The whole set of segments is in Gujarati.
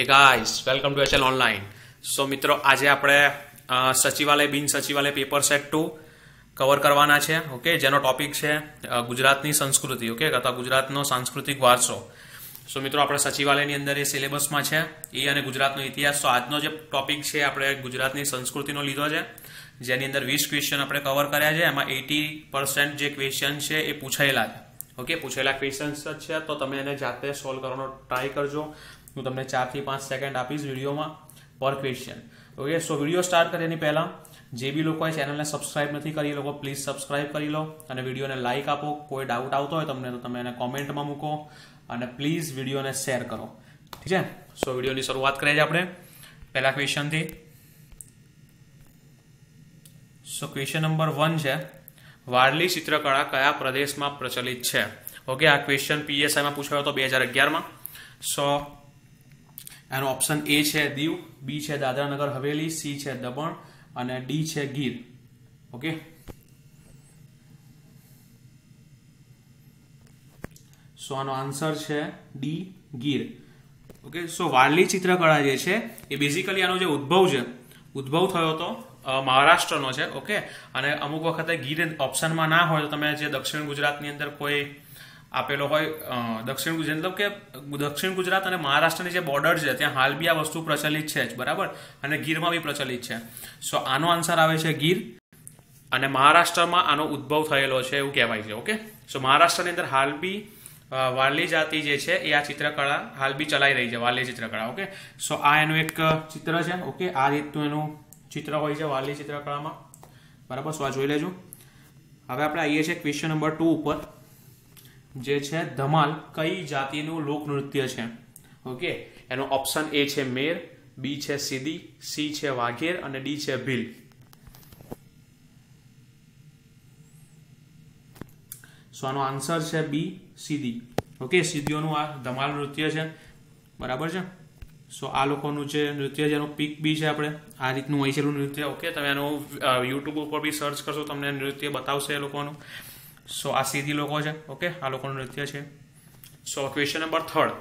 Hey guys welcome to HL online so મિત્રો, આજે આપણે સચિવાલય, બિન સચિવાલય પેપર સેટ ટુ કવર કરવાના છે ઓકે જેનો ટોપિક છે ગુજરાતની સંસ્કૃતિ ઓકે અથવા ગુજરાતનો સાંસ્કૃતિક વારસો. સો મિત્રો, આપણે સચિવાલયની અંદર એ સિલેબસમાં છે, એ અને ગુજરાતનો ઇતિહાસ. તો આજનો જે ટોપિક છે, આપણે ગુજરાતની સંસ્કૃતિનો લીધો છે, જેની અંદર વીસ ક્વેશ્ચન આપણે કવર કર્યા છે. એમાં એટી પર્સન્ટ જે ક્વેશ્ચન છે, એ પૂછાયેલા છે ઓકે પૂછેલા ક્વેશ્ચન્સ જ છે, તો તમે એને જાતે સોલ્વ કરવાનો ટ્રાય કરજો. હું તમને ચારથી પાંચ સેકન્ડ આપીશ વિડીયોમાં પર question okay so video start કરે એની પહેલાં. જે બી લોકોએ ચેનલને સબસ્ક્રાઇબ નથી કરી, એ લોકો પ્લીઝ સબસ્ક્રાઇબ કરી લો અને વિડીયોને લાઇક આપો. કોઈ ડાઉટ આવતો હોય તમને તો તમે એને કોમેન્ટમાં મૂકો અને પ્લીઝ વિડીયોને શેર કરો. ઠીક છે? સો વિડીયોની શરૂઆત કરીએ છીએ આપણે. પહેલા ક્વેશ્ચનથી સો ક્વેશ્ચન નંબર વન છે, વારલી ચિત્રકળા કયા પ્રદેશમાં પ્રચલિત છે? ઓકે આ ક્વેશ્ચન પીએસઆઈમાં પૂછાયો હતો બે હજાર અગિયારમાં. સો એનો ઓપ્શન એ છે દીવ બી છે દાદરાનગર, હવેલી સી છે દમણ અને ડી છે ગીર. ઓકે સો આનો આન્સર છે D Gir. Okay so Warli ચિત્રકળા જે છે, એ બેઝિકલી આનો જે ઉદ્ભવ છે, ઉદ્ભવ થયો હતો મહારાષ્ટ્રનો છે. ઓકે અને અમુક વખતે ગીર ઓપ્શનમાં ના હોય તો તમે જે દક્ષિણ ગુજરાતની અંદર કોઈ આપેલો હોય દક્ષિણ ગુજરાત, મતલબ કે દક્ષિણ ગુજરાત અને મહારાષ્ટ્રની જે બોર્ડર છે, ત્યાં હાલ બી આ વસ્તુ પ્રચલિત છે જ, બરાબર? અને ગીરમાં બી પ્રચલિત છે. સો આનો આન્સર આવે છે ગીર અને મહારાષ્ટ્રમાં આનો ઉદ્ભવ થયેલો છે એવું કહેવાય છે ઓકે સો મહારાષ્ટ્રની અંદર હાલ બી વાલી જાતિ જે છે, એ આ ચિત્રકળા હાલ બી ચલાઈ રહી છે, વારલી ચિત્રકળા ઓકે સો આ એનું એક ચિત્ર છે ઓકે આ રીતનું એનું ચિત્ર હોય છે વારલી ચિત્રકળામાં. બરાબર? સો આ જોઈ લેજો. હવે આપણે આવીએ છીએ ક્વેશ્ચન નંબર ટુ ઉપર. જે છે, ધમાલ કઈ જાતિનું લોકનૃત્ય છે? ઓકે, એનો ઓપ્શન એ છે મેર બી છે સીધી સી છે વાઘેર અને ડી છે ભીલ. સો આનો આન્સર છે બી સીધી ઓકે સીધીઓનું આ ધમાલ નૃત્ય છે. બરાબર છે? સો આ લોકોનું જે નૃત્ય છે, એનું પીક બી છે આપણે. આ રીતનું હોય છે એનું નૃત્ય. ઓકે, તમે એનું યુટ્યુબ ઉપર બી સર્ચ કરશો, તમને નૃત્ય બતાવશે એ લોકોનું. સો આ સીધી લોકો છે. ઓકે આ લોકોનું નૃત્ય છે. સો question number third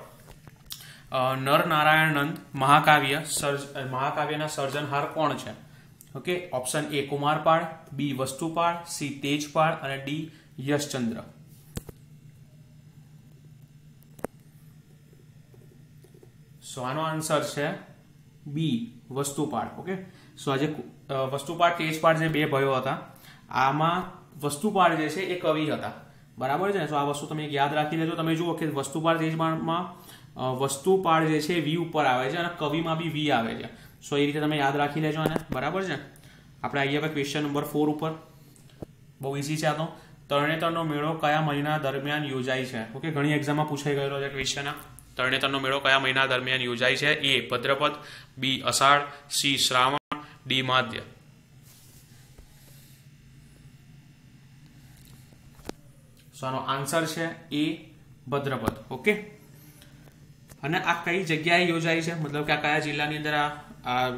Nar Narayan Nand મહાકાવ્ય સર્જ મહાકાવ્યના સર્જનહાર કોણ છે? Okay option A Kumarpal. B Vastupal. C Tejpal. અને ડી યશચંદ્ર. સો આનો આન્સર છે બી વસ્તુપાળ. ઓકે સો આજે વસ્તુપાળ, તેજપાળ જે બે ભયો હતા, આમાં વસ્તુપાળ જે છે એ કવિ હતા. બરાબર છે ને? સો આ વસ્તુ તમે યાદ રાખી લેજો તમે જુઓ કે વસ્તુપાળ તેજપાળમાં વસ્તુપાળ જે છે વી ઉપર આવે છે અને કવિમાં બી વી આવે છે. સો એ રીતે તમે યાદ રાખી લેજો આને. બરાબર છે? આપણે આવીએ આપણે ક્વેશ્ચન નંબર ફોર ઉપર. બહુ ઇઝી છે આ તો. તરણેતરનો મેળો કયા મહિના દરમિયાન યોજાય છે? ઓકે, ઘણી એક્ઝામમાં પૂછાઈ ગયેલો છે ક્વેશ્ચન તરણેતરનો મેળો કયા મહિના દરમિયાન યોજાય છે? A Bhadrapad B, Ashadh, C, Shravan, D, Madhya. So આનો આન્સર છે એ ભદ્રપદ ઓકે અને આ કઈ જગ્યાએ યોજાય છે? મતલબ કે આ કયા જિલ્લાની અંદર આ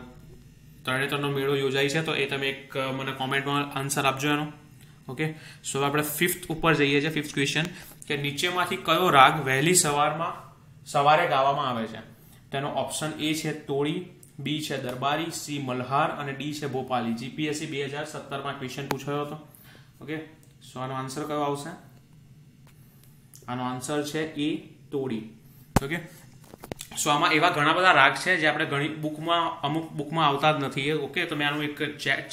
તરણેતરનો મેળો યોજાય છે? તો એ તમે એક મને કોમેન્ટમાં આન્સર આપજો એનો ઓકે સો આપણે ફિફ્થ ઉપર જઈએ છીએ ફિફ્થ ક્વેશ્ચન કે નીચેમાંથી કયો રાગ વહેલી સવારમાં, સવારે ગાવામાં આવે છે? તેનો ઓપ્શન એ છે તોડી બી છે દરબારી સી મલ્હાર અને ડી છે ભોપાલી. જીપીએસસી બે હજાર સત્તરમાં ક્વેશ્ચન પૂછાયો હતો ઓકે સો આનો આન્સર કયો આવશે? આનો આન્સર છે એ તોડી. ઓકે સો આમાં એવા ઘણા બધા રાગ છે જે આપણે ઘણી બુકમાં અમુક બુકમાં આવતા જ નથી. ઓકે તમે આનું એક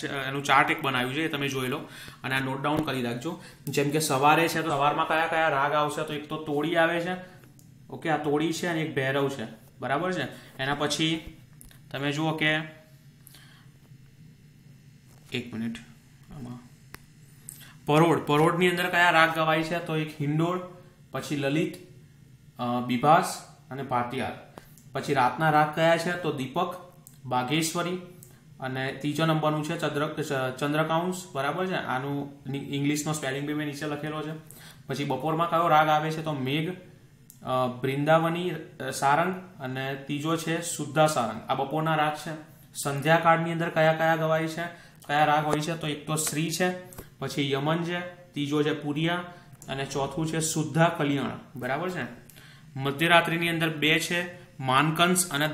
એનું ચાર્ટ એક બનાવ્યું છે, એ તમે જોઈ લો. અને આ નોટ ડાઉન કરી રાખજો જેમ કે સવારે છે, તો સવારમાં કયા કયા રાગ આવશે, તો એક તો તોડી આવે છે. ઓકે આ તોડી છે અને એક ભૈરવ છે. બરાબર છે? એના પછી તમે જુઓ કે એક મિનિટ. આમાં. પરોડ પરોડની અંદર કયા રાગ ગવાય છે? તો એક હિંડોળ પછી લલિત બિભાસ અને ભાટિયાર. પછી રાતના રાગ કયા છે તો દીપક બાગેશ્વરી અને ત્રીજો નંબરનું છે ચંદ્ર ચંદ્રકાઉન્સ, બરાબર છે? આનું ઇંગ્લિશનો સ્પેલિંગ બી મેં નીચે લખેલો છે. પછી બપોરમાં કયો રાગ આવે છે તો મેઘ બૃંદાવની સારંગ અને ત્રીજો છે શુદ્ધા સારંગ આ બપોરના રાગ છે. સંધ્યાકાળની અંદર કયા કયા ગવાય છે? કયા રાગ હોય છે? તો એક તો શ્રી છે, પછી યમન છે, ત્રીજો છે પુરિયા અને ચોથું છે શુદ્ધા કલ્યાણ. બરાબર છે? મધ્યરાત્રિની અંદર બે છે માનકંસ અને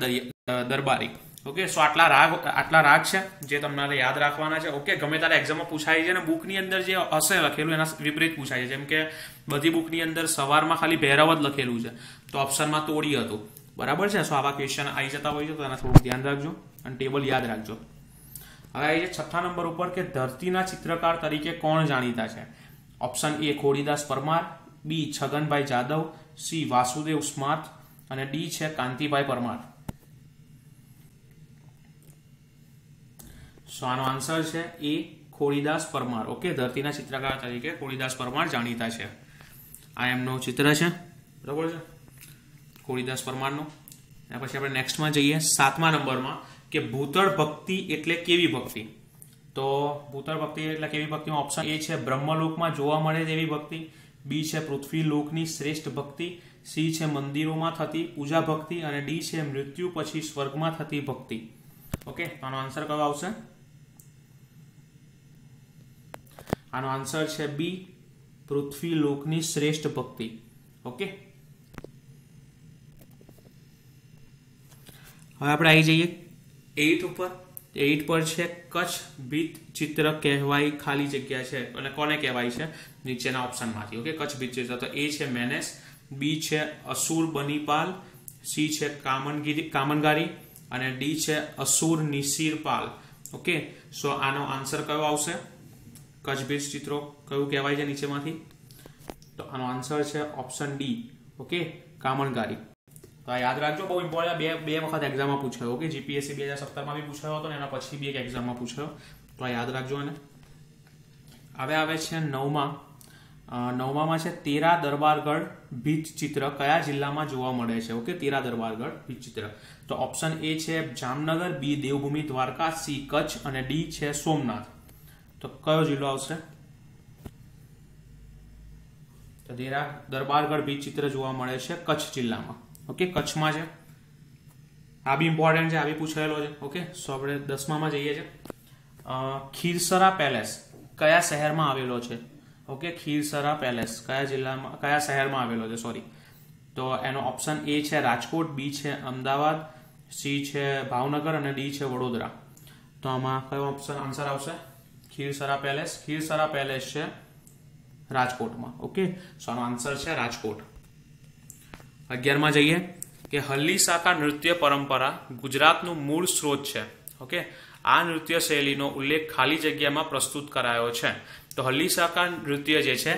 દરબારી. ઓકે, સો આટલા રાગ આટલા રાગ છે જે તમારે યાદ રાખવાના છે. ઓકે, ગમે ત્યારે એક્ઝામમાં પૂછાય છે અને બુકની અંદર જે હશે લખેલું એના વિપરીત પૂછાય છે. જેમ કે બધી બુકની અંદર સવારમાં ખાલી ભૈરવ જ લખેલું છે. તો ઓપ્શનમાં તોડી હતું. બરાબર છે? સો આવા ક્વેશ્ચન આવી જતા હોય છે તો એના થોડું ધ્યાન રાખજો અને ટેબલ યાદ રાખજો. હવે આવી છે છઠ્ઠા નંબર ઉપર કે ધરતીના ચિત્રકાર તરીકે કોણ જાણીતા છે? Option A Khodidas Parmar B Chhaganbhai Jadav C Vasudev Smart અને ડી છે કાંતિભાઈ પરમાર સો આનો આન્સર છે એ ખોડીદાસ પરમાર ઓકે ધરતીના ચિત્રકાર તરીકે ખોડીદાસ પરમાર જાણીતા છે. આ એમનું ચિત્ર છે. બરાબર છે? ખોડીદાસ પરમારનું અને પછી આપણે નેક્સ્ટમાં જઈએ, સાતમા નંબરમાં કે ભૂતળ ભક્તિ એટલે કેવી ભક્તિ? તો ભૂતળ ભક્તિ એટલે કેવી ભક્તિમાં ઓપ્શન એ છે, બ્રહ્મલોકમાં જોવા મળે તેવી ભક્તિ. બી છે પૃથ્વી લોકની શ્રેષ્ઠ ભક્તિ. સી છે, મંદિરોમાં થતી પૂજા ભક્તિ. અને ડી છે, મૃત્યુ પછી સ્વર્ગમાં થતી ભક્તિ. ઓકે આનો આન્સર કયો આવશે? આનો આન્સર છે બી પૃથ્વી લોકની શ્રેષ્ઠ ભક્તિ. ઓકે હવે આપણે આવી જઈએ. એઇટ ઉપર. એઇટ પર છે, કચ્છ ભીત ચિત્ર કહેવાય ખાલી જગ્યા છે. અને કોને કહેવાય છે? નીચેના ઓપ્શનમાંથી. ઓકે, કચ્છ ભીત ચિત્ર. તો એ છે મેનેસ, બી છે અસુર બનીપાલ, સી છે કામનગીરી, કામનગારી, અને ડી છે અસુર નિશિરપાલ ઓકે, સો આનો આન્સર કયો આવશે? કચ્છ ભીત ચિત્રો કયું કહેવાય છે નીચેમાંથી? તો આનો આન્સર છે ઓપ્શન ડી. ઓકે કામણગારી તો આ યાદ રાખજો, બહુ ઇમ્પોર્ટન્ટ બે બે વખત એક્ઝામમાં પૂછાયો ઓકે જીપીએસસી બે હજાર સત્તરમાં બી પૂછાયો હતો એના પછી બી એક એક્ઝામમાં પૂછાયો. તો આ યાદ રાખજો એને હવે આવે છે નવમાં. નવમામાં છે તેરા દરબારગઢ ભીત ચિત્ર. કયા જિલ્લામાં જોવા મળે છે? ઓકે તેરા દરબારગઢ ભીત ચિત્ર. તો ઓપ્શન એ છે જામનગર બી દેવભૂમિ, દ્વારકા સી કચ્છ અને ડી છે સોમનાથ. તો કયો જિલ્લો આવશે? તો તેરા દરબારગઢ ભીત ચિત્ર જોવા મળે છે કચ્છ જિલ્લામાં. ઓકે કચ્છમાં છે. આ બી ઇમ્પોર્ટન્ટ છે, આ બી પૂછાયેલો છે. ઓકે સો આપણે દસમામાં જઈએ છીએ ખીરસરા પેલેસ કયા શહેરમાં આવેલો છે? ઓકે ખીરસરા પેલેસ કયા જિલ્લામાં, કયા શહેરમાં આવેલો છે? સોરી તો એનો ઓપ્શન એ છે રાજકોટ બી છે અમદાવાદ સી છે ભાવનગર અને ડી છે વડોદરા. તો આમાં કયો ઓપ્શન આન્સર આવશે? ખીરસરા પેલેસ. ખીરસરા પેલેસ છે રાજકોટમાં. ઓકે સો આનો આન્સર છે રાજકોટ. અગિયારમાં જઈએ કે હલ્લી શાખા નૃત્ય પરંપરા ગુજરાતનું મૂળ સ્ત્રોત છે. ઓકે? આ નૃત્ય શૈલીનો ઉલ્લેખ ખાલી જગ્યામાં પ્રસ્તુત કરાયો છે. તો હલ્લી શાખા નૃત્ય જે છે,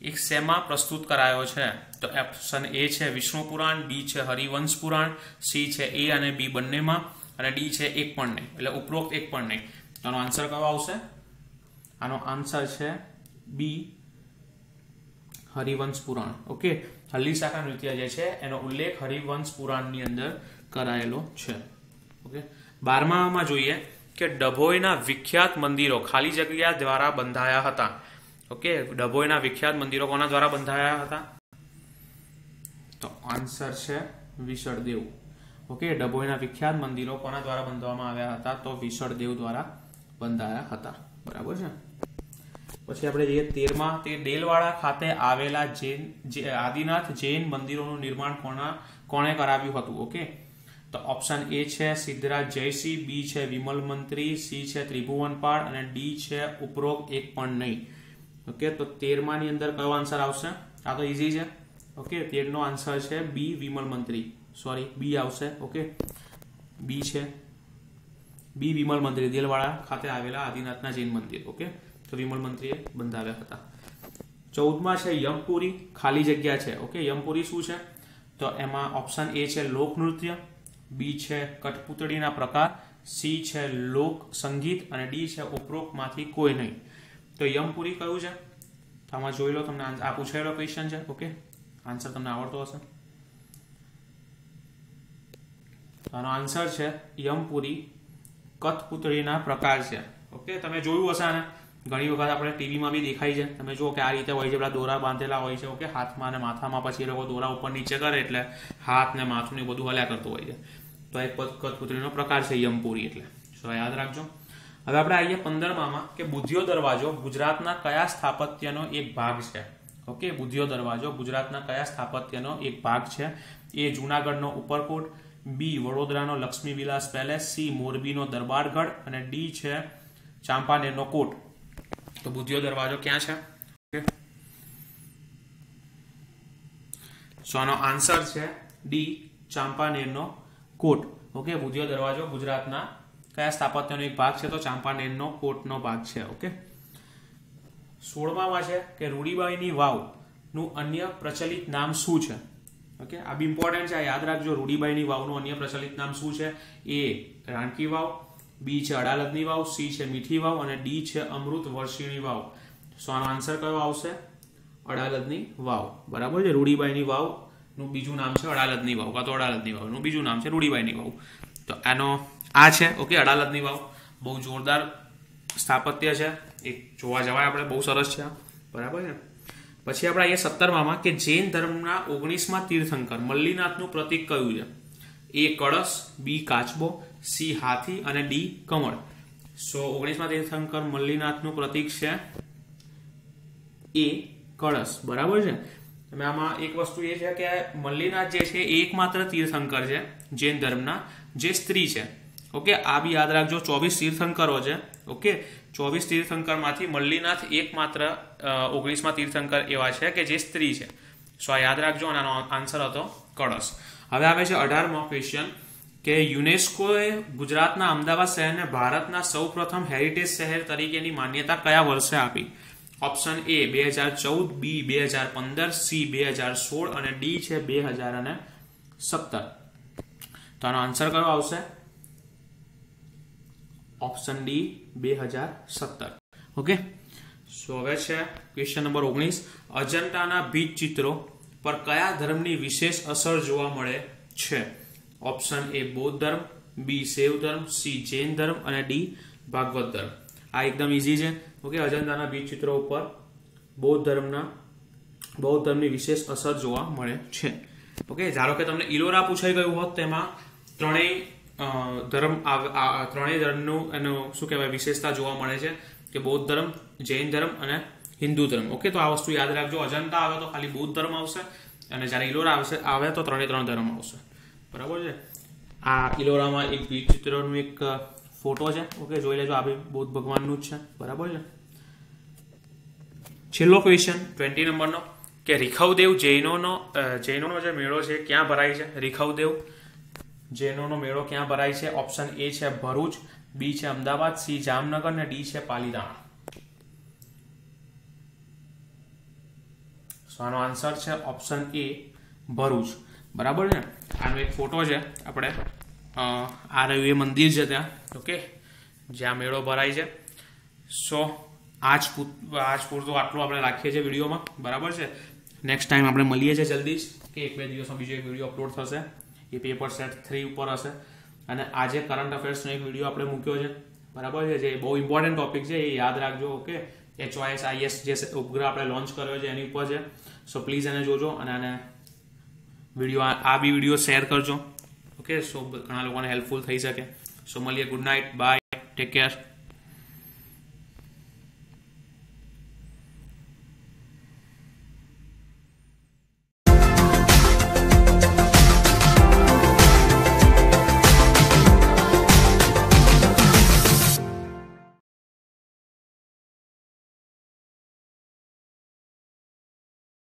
એ શેમાં પ્રસ્તુત કરાયો છે? તો ઓપ્શન એ છે વિષ્ણુ પુરાણ બી છે હરિવંશ પુરાણ સી છે એ અને બી બંનેમાં, અને ડી છે એક પણ નહીં. એટલે ઉપરોક્ત એક પણ નહીં. આનો આન્સર કયો આવશે? આનો આન્સર છે બી હરિવંશ પુરાણ. ઓકે? હલ્લી શાખા નૃત્ય જે છે, એનો ઉલ્લેખ હરિવંશ પુરાણની અંદર કરાયેલો છે. ઓકે? બારમામાં જોઈએ કે ડભોઈના વિખ્યાત મંદિરો ખાલી જગ્યા દ્વારા બંધાયા હતા. ઓકે? ડભોઈના વિખ્યાત મંદિરો કોના દ્વારા બંધાયા હતા? તો આન્સર છે વિશળદેવ. ઓકે? ડભોઈના વિખ્યાત મંદિરો કોના દ્વારા બંધવામાં આવ્યા હતા? તો વિશળદેવ દ્વારા બંધાયા હતા. બરાબર છે? પછી આપણે જઈએ તેરમાં. તે ડેલવાડા ખાતે આવેલા જૈન આદિનાથ જૈન મંદિરોનું નિર્માણ કોના કોણે કરાવ્યું હતું? ઓકે? તો ઓપ્શન એ છે સિદ્ધરાજ જયસિંહ, બી છે વિમલ મંત્રી, સી છે ત્રિભુવનપાળ અને ડી છે ઉપરોક્ત એક પણ નહીં. ઓકે? તો તેરમાની અંદર કયો આન્સર આવશે? આ તો ઇઝી છે. ઓકે? તેરનો આન્સર છે બી વિમલ મંત્રી. સોરી, બી આવશે. ઓકે? બી છે બી વિમલ મંત્રી દિલવાડા ખાતે આવેલા આદિનાથના જૈન મંદિર, ઓકે? તો વિમલ મંત્રીએ બંધાવ્યા હતા. ચૌદમાં છે યમપુરી, ખાલી જગ્યા છે, ઓકે? યમપુરી શું છે? તો એમાં ઓપ્શન એ છે લોકનૃત્ય બી છે કઠપુતળીના પ્રકાર, સી છે લોક સંગીત, અને ડી છે ઉપરોક્તમાંથી કોઈ નહીં. તો યમપુરી કયું છે? આમાં જોઈ લો, તમને આ પૂછાયેલો ક્વેશ્ચન છે, ઓકે? આન્સર તમને આવડતો હશે. આનો આન્સર છે યમપુરી કઠપુતળીના પ્રકાર છે. ઓકે તમે જોયું હશે આને? ઘણી વખત આપણે ટીવીમાં બી દેખાય છે. તમે જુઓ કે આ રીતે હોય છે, પેલા દોરા બાંધેલા હોય છે ઓકે હાથમાં અને માથામાં પછી એ લોકો દોરા ઉપર નીચે કરે એટલે હાથ ને માથું ને બધું હલ્યા કરતું હોય છે. તો એક કથપુતળીનો પ્રકાર છે યમપુરી એટલે. સો યાદ રાખજો. હવે આપણે આવીએ પંદરમામાં કે બુદ્ધિયો દરવાજો ગુજરાતના કયા સ્થાપત્યનો એક ભાગ છે? ઓકે બુદ્ધિયો દરવાજો ગુજરાતના કયા સ્થાપત્યનો એક ભાગ છે? એ જુનાગઢનો ઉપરકોટ બી વડોદરાનો લક્ષ્મી વિલાસ પેલેસ, સી મોરબીનો દરબારગઢ અને ડી છે ચાંપાનેરનો કોટ. તો બુદ્ધિઓ દરવાજો ક્યાં છે? ઓકે. સો આનો આન્સર છે ડી ચાંપાનેરનો કોટ. ઓકે, બુદ્ધિઓ દરવાજો ગુજરાતના કયા સ્થાપત્યનો એક ભાગ છે? તો ચાંપાનેરનો કોટનો ભાગ છે, ઓકે. સોળમામાં છે કે રૂડીબાઈની વાવનું અન્ય પ્રચલિત નામ શું છે? ઓકે આ બી ઇમ્પોર્ટન્ટ છે, આ યાદ રાખજો, રૂડીબાઈની વાવનું અન્ય પ્રચલિત નામ શું છે? એ રાણકી વાવ, બી છે અડાલજની વાવ, સી છે મીઠી વાવ અને ડી છે અમૃત વર્ષીણી વાવ. સો આનો આન્સર કયો આવશે? અડાલજની વાવ. બરાબર છે? રૂડીબાઈની વાવનું બીજું નામ છે અડાલજની વાવ, કાં તો અડાલજની વાવનું બીજું નામ છે રૂડીબાઈની વાવ. તો આનો, આ છે ઓકે અડાલજની વાવ. બહુ જોરદાર સ્થાપત્ય છે. એક જોવા જવાય આપણે, બહુ સરસ છે બરાબર છે? પછી આપણે અહીંયા સત્તરમાં કે જૈન ધર્મના ઓગણીસમાં તીર્થંકર મલ્લીનાથનું પ્રતીક કયું છે? એ કળશ, બી કાચબો, સી હાથી અને ડી કમળ. સો ઓગણીસમાં તીર્થંકર મલ્લીનાથનું પ્રતીક છે એ કળશ. બરાબર છે? તમે આમાં એક વસ્તુ એ છે કે મલ્લીનાથ જે છે એ એકમાત્ર તીર્થંકર છે જૈન ધર્મના, જે સ્ત્રી છે. ઓકે, આ બી યાદ રાખજો, ચોવીસ તીર્થંકરો છે, ઓકે? ચોવીસ તીર્થંકરમાંથી મલ્લીનાથ એકમાત્ર ઓગણીસમાં તીર્થંકર એવા છે કે જે સ્ત્રી છે. સો યાદ રાખજો, અને આનો આન્સર હતો કળશ. હવે આવે છે અઢારમો ક્વેશ્ચન કે યુનેસ્કોએ ગુજરાતના અમદાવાદ શહેરને ભારતના સૌપ્રથમ હેરિટેજ શહેર તરીકેની માન્યતા કયા વર્ષે આપી? ઓપ્શન એ બે હજાર ચૌદ બી બે હજાર પંદર સી બે હજાર સોળ, અને ડી છે બે હજાર અને સત્તર. તો આનો આન્સર કયો આવશે? ઓપ્શન ડી બે હજાર સત્તર. ઓકે સો હવે છે ક્વેશ્ચન નંબર ઓગણીસ. અજંટાના બીજ ચિત્રો પર કયા ધર્મની વિશેષ અસર જોવા મળે છે? ઓપ્શન એ બૌદ્ધ ધર્મ. બી શૈવ ધર્મ. સી જૈન ધર્મ. અને ડી ભાગવત ધર્મ. આ એકદમ ઇઝી છે. ઓકે અજંતાના બીજ ચિત્રો ઉપર બૌદ્ધ ધર્મના, બૌદ્ધ ધર્મની વિશેષ અસર જોવા મળે છે. ઓકે ધારો કે તમને ઇલોરા પૂછાઈ ગયું હોત, તેમાં ત્રણેય ધર્મ ત્રણેય ધર્મનું એનું શું કહેવાય, વિશેષતા જોવા મળે છે કે બૌદ્ધ ધર્મ, જૈન ધર્મ અને હિન્દુ ધર્મ. ઓકે, તો આ વસ્તુ યાદ રાખજો. અજંતા આવે તો ખાલી બૌદ્ધ ધર્મ આવશે અને જ્યારે ઇલોરા આવશે, આવે તો ત્રણે ત્રણ ધર્મ આવશે. બરાબર છે? આ ઇલોરામાં એક ચિત્રનું એક ફોટો છે. ઓકે, જોઈ લેજો, આ બી બૌદ્ધ ભગવાનનું જ છે. બરાબર છે? છેલ્લો ક્વેશ્ચન ટ્વેન્ટી નંબરનો કે રીખવદેવ જૈનોનો જૈનોનો જે મેળો છે, ક્યાં ભરાય છે? રીખવદેવ. જૈનોનો મેળો ક્યાં ભરાય છે? ઓપ્શન એ છે ભરૂચ બી છે અમદાવાદ સી જામનગર અને ડી છે પાલીતાણા. સો આનો આન્સર છે ઓપ્શન એ ભરૂચ. બરાબર છે આનો એક ફોટો છે, આપણે આ રહ્યું એ મંદિર છે ત્યાં ઓકે જ્યાં મેળો ભરાય છે. સો આજ આજ પૂરતું આટલું આપણે રાખીએ છીએ વિડીયોમાં. બરાબર છે? નેક્સ્ટ ટાઈમ આપણે મળીએ છીએ જલ્દી જ કે એક બે દિવસમાં બીજો એક વીડિયો અપલોડ થશે. એ પેપર સેટ થ્રી ઉપર હશે. અને આજે કરંટ અફેર્સનો એક વીડિયો આપણે મૂક્યો છે. બરાબર છે? જે બહુ ઇમ્પોર્ટન્ટ ટોપિક છે, એ યાદ રાખજો ઓકે એચઓઆઈએસ આઈએસ જે ઉપગ્રહ આપણે લોન્ચ કર્યો છે, એની ઉપર છે. સો પ્લીઝ એને જોજો અને આને વીડિયો આ બી વીડિયો શેર કરજો. ઓકે સો ઘણા લોકોને હેલ્પફુલ થઈ શકે. સો મળીએ. Good night bye take care